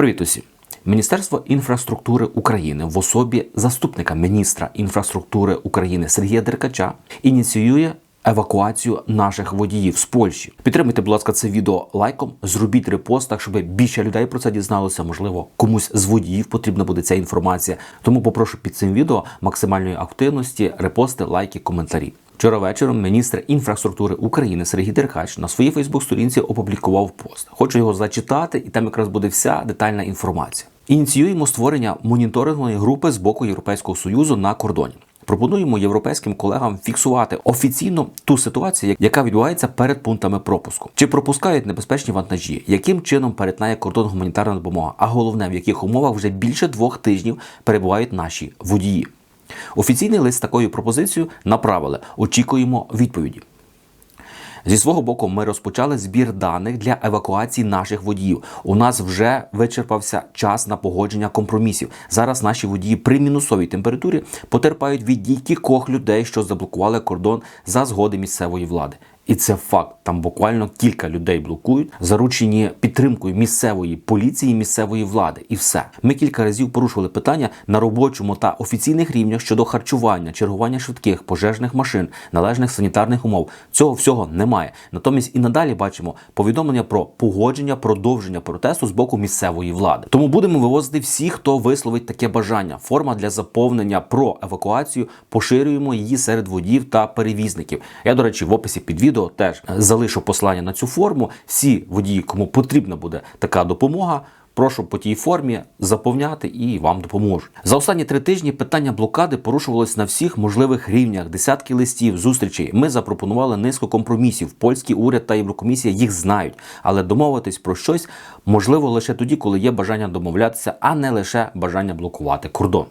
Привіт усім! Міністерство інфраструктури України в особі заступника міністра інфраструктури України Сергія Деркача ініціює евакуацію наших водіїв з Польщі. Підтримайте, будь ласка, це відео лайком, зробіть репост, так щоб більше людей про це дізналося. Можливо, комусь з водіїв потрібна буде ця інформація. Тому попрошу під цим відео максимальної активності, репости, лайки, коментарі. Вчора вечором міністр інфраструктури України Сергій Деркач на своїй Фейсбук-сторінці опублікував пост. Хочу його зачитати, і там якраз буде вся детальна інформація. Ініціюємо створення моніторингової групи з боку Європейського союзу на кордоні. Пропонуємо європейським колегам фіксувати офіційно ту ситуацію, яка відбувається перед пунктами пропуску. Чи пропускають небезпечні вантажі, яким чином перетинає кордон гуманітарна допомога, а головне, в яких умовах вже більше двох тижнів перебувають наші водії. Офіційний лист з такою пропозицією направили. Очікуємо відповіді. Зі свого боку, ми розпочали збір даних для евакуації наших водіїв. У нас вже вичерпався час на погодження компромісів. Зараз наші водії при мінусовій температурі потерпають від дій кількох людей, що заблокували кордон за згоди місцевої влади. І це факт. Там буквально кілька людей блокують, заручені підтримкою місцевої поліції, місцевої влади, і все. Ми кілька разів порушували питання на робочому та офіційних рівнях щодо харчування, чергування швидких, пожежних машин, належних санітарних умов. Цього всього немає. Натомість і надалі бачимо повідомлення про погодження, продовження протесту з боку місцевої влади. Тому будемо вивозити всіх, хто висловить таке бажання. Форма для заповнення про евакуацію. Поширюємо її серед водіїв та перевізників. Я, до речі, в описі під відео теж залишу послання на цю форму. Всі водії, кому потрібна буде така допомога. Прошу по тій формі заповняти і вам допоможуть. За останні три тижні питання блокади порушувалось на всіх можливих рівнях. Десятки листів, зустрічей. Ми запропонували низку компромісів. Польський уряд та Єврокомісія їх знають, але домовитись про щось можливо лише тоді, коли є бажання домовлятися, а не лише бажання блокувати кордон.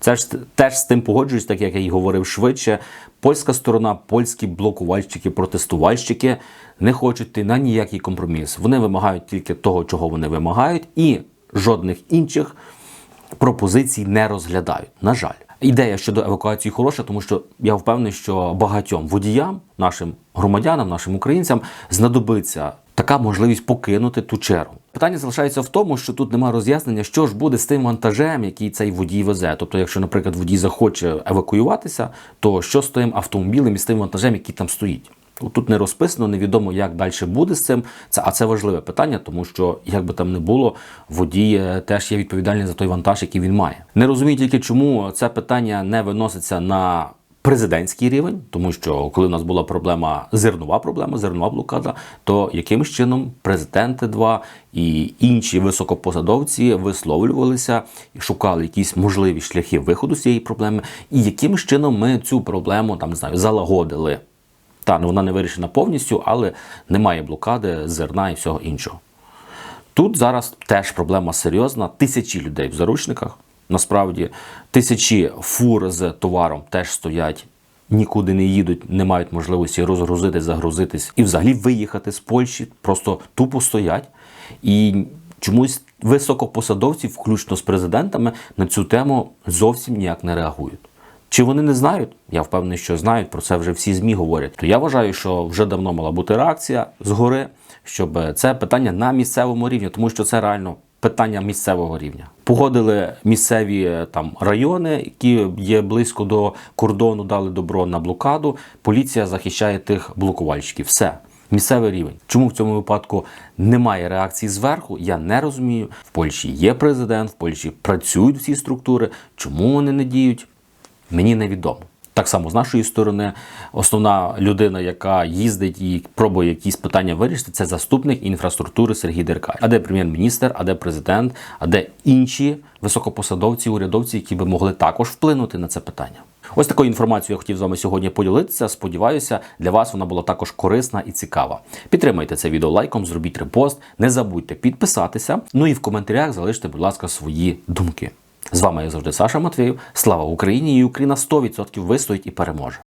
Це ж теж з тим погоджуюсь, так як я й говорив швидше. Польська сторона, польські блокувальщики, протестувальщики не хочуть йти на ніякий компроміс. Вони вимагають тільки того, чого вони вимагають, і жодних інших пропозицій не розглядають. На жаль, ідея щодо евакуації хороша, тому що я впевнений, що багатьом водіям, нашим громадянам, нашим українцям знадобиться така можливість покинути ту чергу. Питання залишається в тому, що тут немає роз'яснення, що ж буде з тим вантажем, який цей водій везе. Тобто, якщо, наприклад, водій захоче евакуюватися, то що з тим автомобілем і з тим вантажем, який там стоїть? Тут не розписано, невідомо, як далі буде з цим. Це, а це важливе питання, тому що, як би там не було, водій е, теж є відповідальний за той вантаж, який він має. Не розумію тільки, чому це питання не виноситься на президентський рівень, тому що коли у нас була проблема, зернова проблема, зернова блокада, то якимось чином президенти два і інші високопосадовці висловлювалися шукали якісь можливі шляхи виходу з цієї проблеми, і якимось чином ми цю проблему там не знаю залагодили. Та ну вона не вирішена повністю, але немає блокади, зерна і всього іншого. Тут зараз теж проблема серйозна. Тисячі людей в заручниках. Насправді, тисячі фур з товаром теж стоять, нікуди не їдуть, не мають можливості розгрузитись, загрузитись і взагалі виїхати з Польщі, просто тупо стоять. І чомусь високопосадовці, включно з президентами, на цю тему зовсім ніяк не реагують. Чи вони не знають? Я впевнений, що знають, про це вже всі ЗМІ говорять. То я вважаю, що вже давно мала бути реакція згори, щоб це питання на місцевому рівні, тому що це реально питання місцевого рівня. Погодили місцеві е, там райони, які є близько до кордону, дали добро на блокаду. Поліція захищає тих блокувальщиків. Все. Місцевий рівень. Чому в цьому випадку немає реакції зверху? Я не розумію. В Польщі є президент, в Польщі працюють всі структури. Чому вони не діють? Мені невідомо. Так само з нашої сторони, основна людина, яка їздить і пробує якісь питання вирішити, це заступник інфраструктури Сергій Деркач. А де прем'єр-міністр, а де президент, а де інші високопосадовці, урядовці, які би могли також вплинути на це питання. Ось такою інформацією я хотів з вами сьогодні поділитися. Сподіваюся, для вас вона була також корисна і цікава. Підтримайте це відео лайком, зробіть репост, не забудьте підписатися. Ну і в коментарях залиште, будь ласка, свої думки. З вами як завжди Саша Матвєєв. Слава Україні! І Україна 100% вистоїть і переможе.